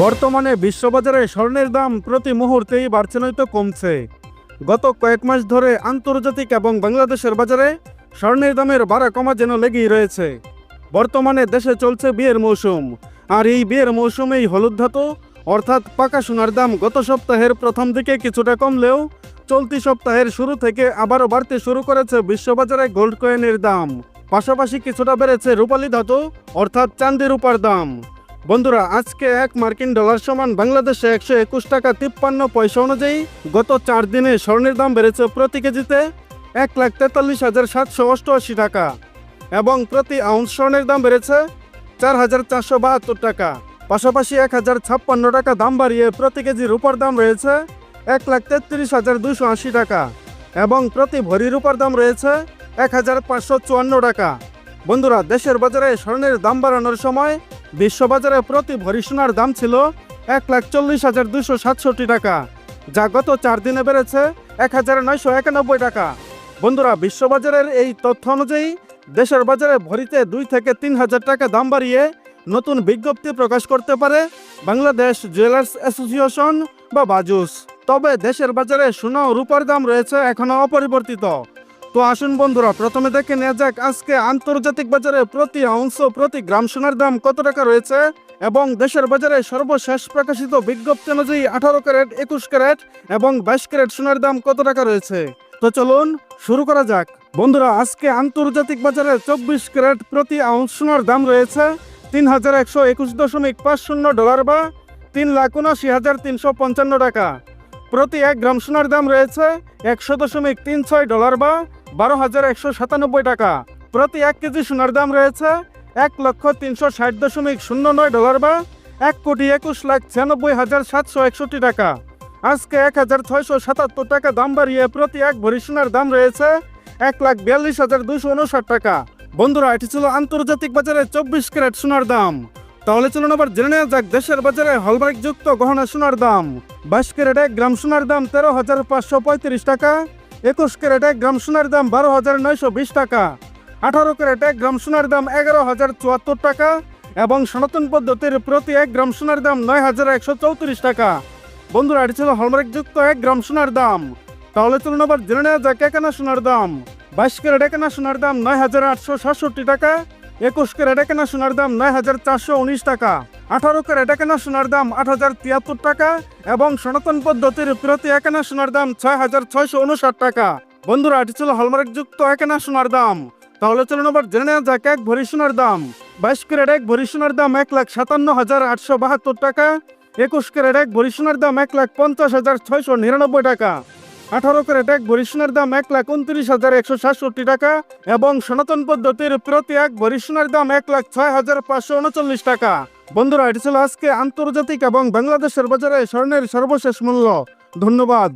বর্তমানে বিশ্ববাজারে স্বর্ণের দাম প্রতি মুহূর্তেই বাড়ছে নয়তো কমছে। গত কয়েক মাস ধরে আন্তর্জাতিক এবং বাংলাদেশের বাজারে স্বর্ণের দামের বাড়া কমা যেন লেগেই রয়েছে। বর্তমানে দেশে চলছে বিয়ের মৌসুম। আর এই বিয়ের মৌসুমেই হলুদ ধাতু, অর্থাৎ পাকা সোনার দাম গত সপ্তাহের প্রথম দিকে কিছুটা কমলেও চলতি সপ্তাহের শুরু থেকে আবারও বাড়তে শুরু করেছে বিশ্ববাজারে গোল্ড কয়েনের দাম। পাশাপাশি কিছুটা বেড়েছে রূপালী ধাতু, অর্থাৎ চাঁদি রূপার দাম। বন্ধুরা, আজকে এক মার্কিন ডলার সমান বাংলাদেশে একশো একুশ টাকা তিপ্পান্ন পয়সা অনুযায়ী গত চার দিনে স্বর্ণের দাম বেড়েছে প্রতি কেজিতে এক লাখ তেতাল্লিশ হাজার সাতশো অষ্টআশি টাকা এবং প্রতি আউন্স স্বর্ণের দাম বেড়েছে চার হাজার চারশো বাহাত্তর টাকা। পাশাপাশি এক হাজার ছাপ্পান্ন টাকা দাম বাড়িয়ে প্রতি কেজি রূপার দাম রয়েছে এক লাখ তেত্রিশ হাজার দুশো আশি টাকা এবং প্রতি ভরি রূপার দাম রয়েছে এক হাজার পাঁচশো চুয়ান্ন টাকা। বন্ধুরা, দেশের বাজারে স্বর্ণের দাম বাড়ানোর সময় বিশ্ববাজারে প্রতি ভরি সোনার দাম ছিল এক লাখ চল্লিশ হাজার দুশো সাতষট্টি টাকা, যা গত চার দিনে বেড়েছে এক হাজার নয়শো একানব্বই টাকা। বন্ধুরা, বিশ্ববাজারের এই তথ্য অনুযায়ী দেশের বাজারে ভরিতে দুই থেকে তিন হাজার টাকা দাম বাড়িয়ে নতুন বিজ্ঞপ্তি প্রকাশ করতে পারে বাংলাদেশ জুয়েলার্স অ্যাসোসিয়েশন বা বাজুস। তবে দেশের বাজারে সোনা ও রূপার দাম রয়েছে এখনও অপরিবর্তিত। তো আসুন বন্ধুরা, প্রথমে দেখে নেওয়া যাক আজকে আন্তর্জাতিক বাজারে প্রতি ও প্রতি গ্রাম সোনার দাম কত টাকা রয়েছে এবং দেশের বাজারে সর্বশেষ প্রকাশিত বিজ্ঞপ্তি অনুযায়ী আঠারো ক্যারেট, একুশ ক্যারেট এবং বাইশ ক্যারেট সোনার দাম কত টাকা রয়েছে? তো চলুন শুরু করা যাক। বন্ধুরা, আজকে আন্তর্জাতিক বাজারে চব্বিশ ক্যারেট প্রতি আউন্স সোনার দাম রয়েছে তিন হাজার একশো একুশ দশমিক পাঁচ শূন্য ডলার বা তিন লাখ উনাশি হাজার তিনশো পঞ্চান্ন টাকা। প্রতি এক গ্রাম সোনার দাম রয়েছে একশো দশমিক তিন ছয় ডলার বা বারো হাজার একশো সাতানব্বই টাকা। প্রতি এক কেজি সোনার দাম রয়েছে এক লক্ষ তিনশো ষাট দশমিক শূন্য নয় ডলার বা এক কোটি একুশ লাখ ছিয়ানব্বই হাজার সাতশো একষট্টি টাকা। আজকে এক হাজার ছয়শো সাতাত্তর টাকা দাম বাড়িয়ে প্রতি এক ভরি সোনার দাম রয়েছে এক লাখ বিয়াল্লিশ হাজার দুশো উনষাট টাকা। বন্ধুরা, এটি ছিল আন্তর্জাতিক বাজারে চব্বিশ ক্যারেট সোনার দাম। তাহলে চলুন আবার জেনে নেওয়া যাক দেশের বাজারে হলমার্ক যুক্ত গহনা সোনার দাম। বাইশ ক্যারেট এক গ্রাম সোনার দাম তেরো হাজার পাঁচশো পঁয়ত্রিশ টাকা। একুশ ক্যারেট এক গ্রাম সোনার দাম বারো হাজার নয়শো বিশ টাকা। আঠারো ক্যারেট এক গ্রাম সোনার দাম এগারো হাজার চুয়াত্তর টাকা এবং সনাতন পদ্ধতির প্রতি এক গ্রাম সোনার দাম নয় হাজার একশো চৌত্রিশ টাকা। বন্ধুরা, এটি ছিল হলমার্ক যুক্ত এক গ্রাম সোনার দাম। তাহলে চলুন আবার জেনে নেওয়া যাক একানা সোনার দাম। বাইশ ক্যারেট একানা সোনার দাম নয় হাজার আটশো সাতষট্টি টাকা, একুশ ক্যারেট একানা সোনার দাম নয় হাজার চারশো উনিশ টাকা। আঠারো ক্যারেট একানা সোনার দাম আট হাজার তিয়াত্তর টাকা এবং সনাতন পদ্ধতির প্রতি একানা সোনার দাম ছয় হাজার ছয়শো উনষাট টাকা। বন্ধুরা, এটি ছিল হলমার্ক যুক্ত একানা সোনার দাম। তাহলে চলুন আবার জেনে নেওয়া যাক এক ভরি সোনার দাম। বাইশ ক্যারেট এক ভরি সোনার দাম এক লাখ সাতান্ন হাজার আটশো বাহাত্তর টাকা। একুশ ক্যারেট এক ভরি সোনার দাম এক লাখ পঞ্চাশ হাজার ছয়শো নিরানব্বই টাকা। আঠারো ক্যারেট, এক ভরি সোনার দাম এক লাখ উনত্রিশ হাজার একশো সাতষট্টি টাকা এবং সনাতন পদ্ধতির প্রতি এক ভরি সোনার দাম এক লাখ ছয় হাজার পাঁচশো উনচল্লিশ টাকা। বন্ধুরা, এটি ছিল আজকে আন্তর্জাতিক এবং বাংলাদেশের বাজারে স্বর্ণের সর্বশেষ মূল্য। ধন্যবাদ।